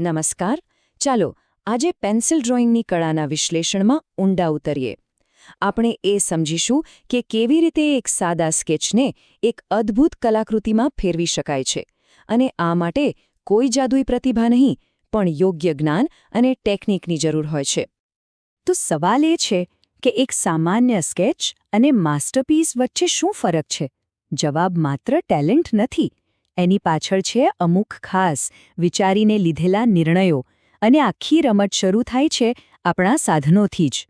નમસ્કાર. ચાલો, આજે પેન્સિલ ડ્રોઈંગની કળાના વિશ્લેષણમાં ઊંડા ઉતરીએ. આપણે એ સમજીશું કે કેવી રીતે એક સાદા સ્કેચને એક અદ્ભુત કલાકૃતિમાં ફેરવી શકાય છે. અને આ માટે કોઈ જાદુઈ પ્રતિભા નહીં, પણ યોગ્ય જ્ઞાન અને ટેકનિકની જરૂર હોય છે. તો સવાલ એ છે કે એક સામાન્ય સ્કેચ અને માસ્ટરપીસ વચ્ચે શું ફરક છે? જવાબ માત્ર ટેલેન્ટ નથી. એની પાછળ છે અમુક ખાસ વિચારીને લીધેલા નિર્ણયો અને આખી રમત શરૂ થાય છે આપણા સાધનોથી જ.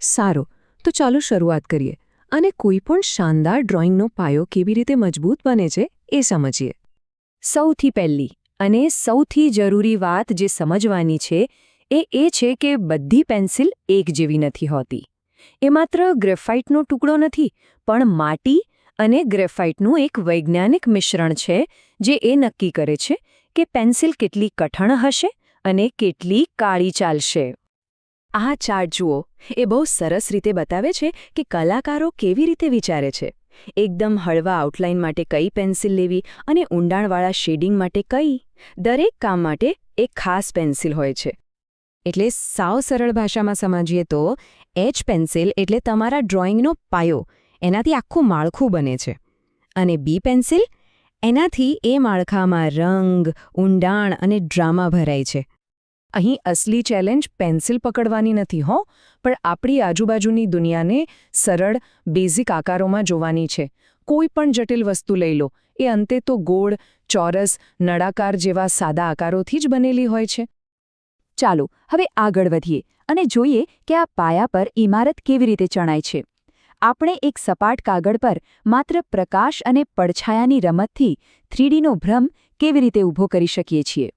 સારો તો ચાલો શરૂઆત કરીએ. અને કોઈપણ શાનદાર ડ્રોઈંગનો પાયો કેવી રીતે મજબૂત બને છે એ સમજીએ. સૌથી પહેલી અને સૌથી જરૂરી વાત જે સમજવાની છે એ એ છે કે બધી પેન્સિલ એક જેવી નથી હોતી. એ માત્ર ગ્રેફાઇટનો ટુકડો નથી પણ માટી અને ગ્રેફાઇટનું એક વૈજ્ઞાનિક મિશ્રણ છે, જે એ નક્કી કરે છે કે પેન્સિલ કેટલી કઠણ હશે અને કેટલી કાળી ચાલશે. આ ચાર્ટ જુઓ, એ બહુ સરસ રીતે બતાવે છે કે કલાકારો કેવી રીતે વિચારે છે. એકદમ હળવા આઉટલાઇન માટે કઈ પેન્સિલ લેવી અને ઊંડાણવાળા શેડિંગ માટે કઈ, દરેક કામ માટે એક ખાસ પેન્સિલ હોય છે. એટલે સાવ સરળ ભાષામાં સમજીએ તો એચ પેન્સિલ એટલે તમારા ડ્રોઈંગનો પાયો એનાથી આખું માળખું બને છે. અને બી પેન્સિલ એનાથી એ માળખામાં રંગ, ઊંડાણ અને ડ્રામા ભરાય છે. અહીં અસલી ચેલેન્જ પેન્સિલ પકડવાની નથી હો, પણ આપણી આજુબાજુની દુનિયાને સરળ, બેઝિક આકારોમાં જોવાની છે. કોઈ પણ જટિલ વસ્તુ લઈ લો, એ અંતે તો ગોળ, ચોરસ, નળાકાર જેવા સાદા આકારોથી જ બનેલી હોય છે. ચાલો, હવે આગળ વધીએ અને જોઈએ કે આ પાયા પર ઇમારત કેવી રીતે ચણાય છે. આપણે એક સપાટ કાગળ પર માત્ર પ્રકાશ અને પડછાયાની રમતથી થ્રીડીનો ભ્રમ કેવી રીતે ઊભો કરી શકીએ છીએ?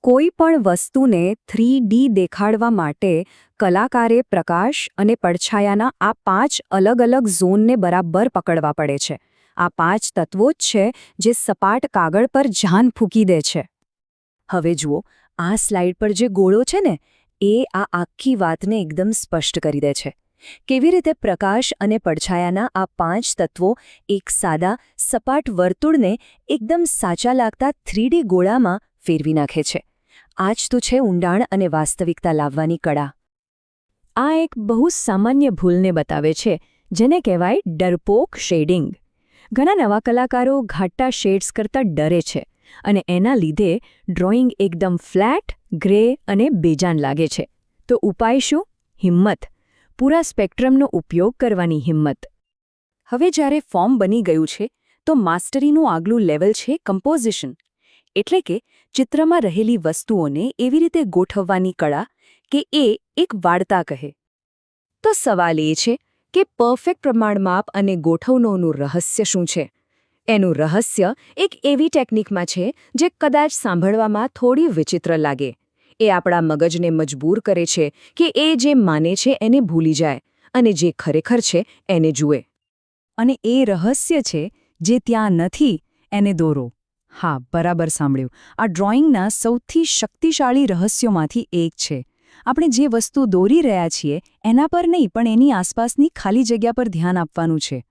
કોઈ પણ વસ્તુને થ્રી દેખાડવા માટે કલાકારે પ્રકાશ અને પડછાયાના આ પાંચ અલગ અલગ ઝોનને બરાબર પકડવા પડે છે. આ પાંચ તત્વો જ છે જે સપાટ કાગળ પર જાન ફૂકી દે છે. હવે જુઓ, આ સ્લાઇડ પર જે ગોળો છે ને, એ આ આખી વાતને એકદમ સ્પષ્ટ કરી દે છે. કેવી રીતે પ્રકાશ અને પડછાયાના આ પાંચ તત્વો એક સાદા, સપાટ વર્તુળને એકદમ સાચા લાગતા થ્રીડી ગોળામાં ફેરવી નાખે છે. આ જ તો છે ઊંડાણ અને વાસ્તવિકતા લાવવાની કળા. આ એક બહુ સામાન્ય ભૂલને બતાવે છે, જેને કહેવાય ડરપોક શેડિંગ. ઘણા નવા કલાકારો ઘાટા શેડ્સ કરતાં ડરે છે અને એના લીધે ડ્રોઈંગ એકદમ ફ્લેટ, ગ્રે અને બેજાન લાગે છે. તો ઉપાય શું? હિંમત. પૂરા સ્પેક્ટ્રમનો ઉપયોગ કરવાની હિંમત. હવે જ્યારે ફોર્મ બની ગયું છે, તો માસ્ટરીનું આગલું લેવલ છે કમ્પોઝિશન. એટલે કે ચિત્રમાં રહેલી વસ્તુઓને એવી રીતે ગોઠવવાની કળા કે એ એક વાર્તા કહે. તો સવાલ એ છે કે પરફેક્ટ પ્રમાણમાપ અને ગોઠવણોનું રહસ્ય શું છે? એનું રહસ્ય એક એવી ટેકનિકમાં છે જે કદાચ સાંભળવામાં થોડી વિચિત્ર લાગે. એ આપણા મગજને મજબૂર કરે છે કે એ જે માને છે એને ભૂલી જાય અને જે ખરેખર છે એને જુએ. અને એ રહસ્ય છે જે ત્યાં નથી, એને દોરો. હા, બરાબર સાંભળ્યું. આ ડ્રોઈંગના સૌથી શક્તિશાળી રહસ્યોમાંથી એક છે. આપણે જે વસ્તુ દોરી રહ્યા છીએ, એના પર નહીં, પણ એની આસપાસની ખાલી જગ્યા પર ધ્યાન આપવાનું છે.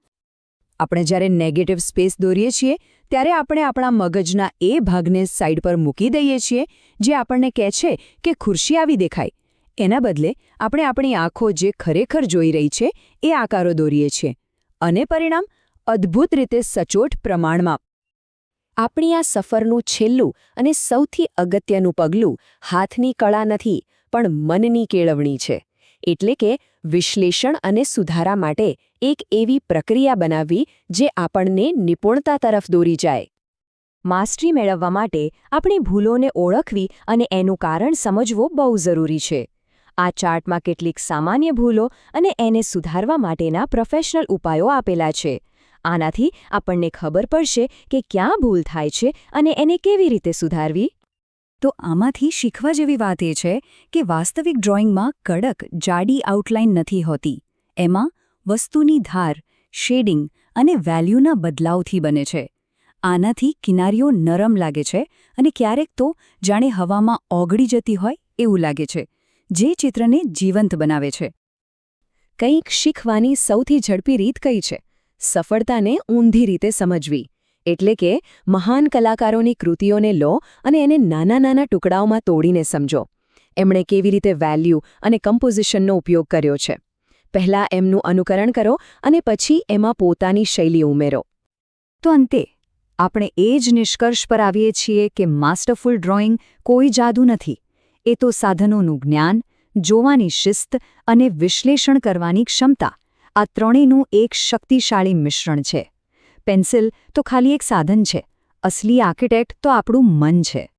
આપણે જ્યારે નેગેટિવ સ્પેસ દોરીએ છીએ, ત્યારે આપણે આપણા મગજના એ ભાગને સાઈડ પર મૂકી દઈએ છીએ, જે આપણને કહે છે કે ખુરશી આવી દેખાય. એના બદલે, આપણે આપણી આંખો જે ખરેખર જોઈ રહી છે, એ આકારો દોરીએ છીએ. અને પરિણામ, અદ્ભુત રીતે સચોટ પ્રમાણમાં. આપણી આ સફરનું છેલ્લું અને સૌથી અગત્યનું પગલું હાથની કળા નથી, પણ મનની કેળવણી છે. એટલે કે વિશ્લેષણ અને સુધારા માટે એક એવી પ્રક્રિયા બનાવવી જે આપણને નિપુણતા તરફ દોરી જાય. માસ્ટરી મેળવવા માટે આપણી ભૂલોને ઓળખવી અને એનું કારણ સમજવું બહુ જરૂરી છે. આ ચાર્ટમાં કેટલીક સામાન્ય ભૂલો અને એને સુધારવા માટેના પ્રોફેશનલ ઉપાયો આપેલા છે. આનાથી આપણને ખબર પડશે કે ક્યાં ભૂલ થાય છે અને એને કેવી રીતે સુધારવી. તો આમાંથી શીખવા જેવી વાત એ છે કે વાસ્તવિક ડ્રોઈંગમાં કડક, જાડી આઉટલાઇન નથી હોતી. એમાં વસ્તુની ધાર શેડિંગ અને વેલ્યુના બદલાવથી બને છે. આનાથી કિનારીઓ નરમ લાગે છે અને ક્યારેક તો જાણે હવામાં ઓગળી જતી હોય એવું લાગે છે, જે ચિત્રને જીવંત બનાવે છે. કંઈક શીખવાની સૌથી ઝડપી રીત કઈ છે? સફળતાને ઊંધી રીતે સમજવી. એટલે કે મહાન કલાકારોની કૃતિઓને લો અને એને નાના નાના ટુકડાઓમાં તોડીને સમજો. એમણે કેવી રીતે વેલ્યુ અને કમ્પોઝિશનનો ઉપયોગ કર્યો છે. પહેલાં એમનું અનુકરણ કરો અને પછી એમાં પોતાની શૈલી ઉમેરો. તો અંતે, આપણે એ જ નિષ્કર્ષ પર આવીએ છીએ કે માસ્ટરફુલ ડ્રોઈંગ કોઈ જાદુ નથી. એ તો સાધનોનું જ્ઞાન, જોવાની શિસ્ત અને વિશ્લેષણ કરવાની ક્ષમતા. આ ત્રણેયનું એક શક્તિશાળી મિશ્રણ છે. પેન્સિલ તો ખાલી એક સાધન છે. અસલી આર્કિટેક્ટ તો આપણું મન છે.